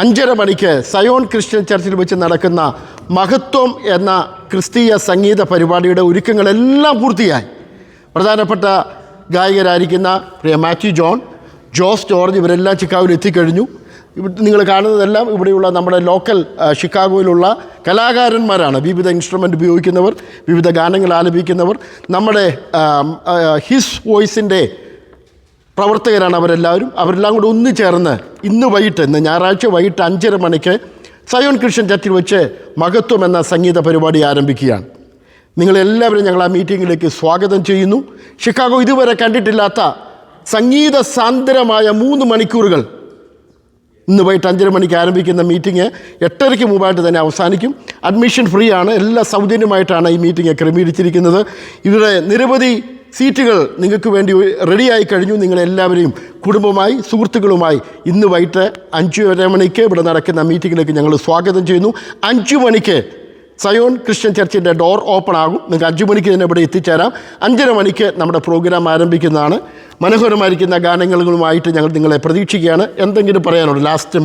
അഞ്ചര മണിക്ക് Zion Christian ചർച്ചിൽ വെച്ച് നടക്കുന്ന മഹത്വം എന്ന ക്രിസ്തീയ സംഗീത പരിപാടിയുടെ ഒരുക്കങ്ങളെല്ലാം പൂർത്തിയായി. പ്രധാനപ്പെട്ട ഗായകരായിരിക്കുന്ന പ്രിയ മാത്യു ജോൺ ജോസ് ജോർജ് ഇവരെല്ലാം ചിക്കാഗോയിൽ എത്തിക്കഴിഞ്ഞു. നിങ്ങൾ കാണുന്നതെല്ലാം ഇവിടെയുള്ള നമ്മുടെ ലോക്കൽ ഷിക്കാഗോയിലുള്ള കലാകാരന്മാരാണ്. വിവിധ ഇൻസ്ട്രുമെന്റ് ഉപയോഗിക്കുന്നവർ വിവിധ ഗാനങ്ങൾ ആലപിക്കുന്നവർ. നമ്മുടെ ഹിസ് വോയിസിന്റെ പ്രവർത്തകരാണ് അവരെല്ലാവരും. അവരെല്ലാം കൂടി ഒന്ന് ചേർന്ന് ഇന്ന് വൈകിട്ട് ഇന്ന് ഞായറാഴ്ച വൈകിട്ട് അഞ്ചര മണിക്ക് സയോൺ കൃഷ്ണൻ ചർച്ചിൽ വെച്ച് മഹത്വം എന്ന സംഗീത പരിപാടി ആരംഭിക്കുകയാണ്. നിങ്ങളെല്ലാവരും ഞങ്ങൾ ആ മീറ്റിങ്ങിലേക്ക് സ്വാഗതം ചെയ്യുന്നു. ഷിക്കാഗോ ഇതുവരെ കണ്ടിട്ടില്ലാത്ത സംഗീത സാന്ദ്രമായ മൂന്ന് മണിക്കൂറുകൾ ഇന്ന് വൈകിട്ട് അഞ്ചര മണിക്ക് ആരംഭിക്കുന്ന മീറ്റിംഗ് എട്ടരയ്ക്ക് മുമ്പായിട്ട് തന്നെ അവസാനിക്കും. അഡ്മിഷൻ ഫ്രീ ആണ്. എല്ലാ സൗജന്യമായിട്ടാണ് ഈ മീറ്റിംഗ് ക്രമീകരിച്ചിരിക്കുന്നത്. ഇവിടെ നിരവധി സീറ്റുകൾ നിങ്ങൾക്ക് വേണ്ടി റെഡിയായി കഴിഞ്ഞു നിങ്ങളെല്ലാവരെയും കുടുംബമായി സുഹൃത്തുക്കളുമായി. ഇന്ന് വൈകിട്ട് അഞ്ചര മണിക്ക് ഇവിടെ നടക്കുന്ന മീറ്റിങ്ങിലേക്ക് ഞങ്ങൾ സ്വാഗതം ചെയ്യുന്നു. അഞ്ചു മണിക്ക് സയോൺ ക്രിസ്ത്യൻ ചർച്ചിന്റെ ഡോർ ഓപ്പൺ ആകും. നിങ്ങൾക്ക് അഞ്ചു മണിക്ക് തന്നെ ഇവിടെ എത്തിച്ചേരാം. അഞ്ചര മണിക്ക് നമ്മുടെ പ്രോഗ്രാം ആരംഭിക്കുന്നതാണ്. മനോഹരമായിരിക്കുന്ന ഗാനങ്ങളുമായിട്ട് ഞങ്ങൾ നിങ്ങളെ പ്രതീക്ഷിക്കുകയാണ്. എന്തെങ്കിലും പറയാനുണ്ട്? ലാസ്റ്റ്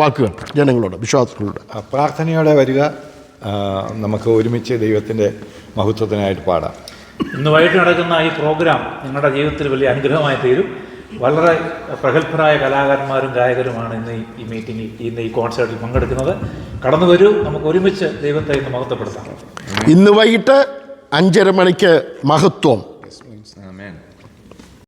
വാക്കുകൾ ജനങ്ങളോട് വിശ്വാസങ്ങളോട് പ്രാർത്ഥനയോടെ വരിക. നമുക്ക് ഒരുമിച്ച് ദൈവത്തിന്റെ മഹത്വത്തിനായിട്ട് പാടാം. ഇന്ന് വൈകിട്ട് നടക്കുന്ന ഈ പ്രോഗ്രാം നിങ്ങളുടെ ജീവിതത്തിൽ വലിയ അനുഗ്രഹമായി തീരും. വളരെ പ്രഗത്ഭരായ കലാകാരന്മാരും ഗായകരുമാണ് ഇന്ന് ഈ- മീറ്റിംഗിൽ ഇന്ന് ഈ കോൺസേർട്ടിൽ പങ്കെടുക്കുന്നത്. കടന്നു വരൂ. നമുക്ക് ഒരുമിച്ച് ദൈവത്തെ ഇന്ന് മഹത്വപ്പെടുത്താം. ഇന്ന് വൈകിട്ട് അഞ്ചര മണിക്ക് മഹത്വം.